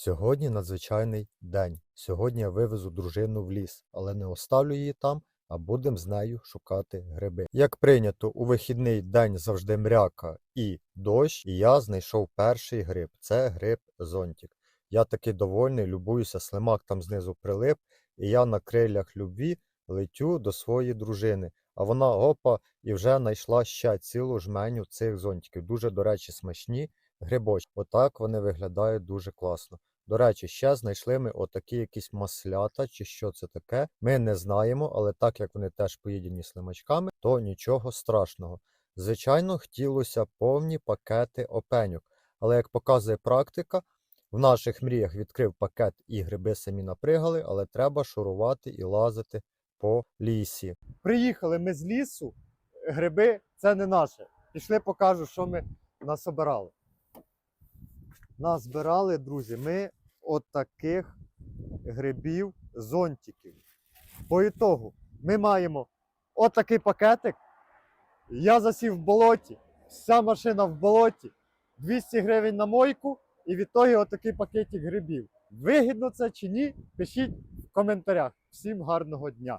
Сьогодні надзвичайний день. Сьогодні я вивезу дружину в ліс, але не оставлю її там, а будемо з нею шукати гриби. Як прийнято, у вихідний день завжди мряка і дощ, і я знайшов перший гриб. Це гриб зонтик. Я такий довольний, любуюся, слимак там знизу прилип, і я на крилях любві летю до своєї дружини. А вона опа і вже знайшла ще цілу жменю цих зонтиків. Дуже, до речі, смачні грибочки. Отак вони виглядають дуже класно. До речі, ще знайшли ми отакі якісь маслята, чи що це таке. Ми не знаємо, але так як вони теж поїдені слимачками, то нічого страшного. Звичайно, хотілося повні пакети опеньок, але як показує практика, в наших мріях відкрив пакет і гриби самі напригали, але треба шурувати і лазити по лісі. Приїхали ми з лісу, гриби це не наше. Пішли покажу, що ми насобирали. Назбирали, друзі, ми от таких грибів зонтиків. По ітогу ми маємо отакий пакетик. Я засів в болоті, вся машина в болоті, 200 гривень на мойку і відтоді отакий пакетик грибів. Вигідно це чи ні? Пишіть в коментарях. Всім гарного дня!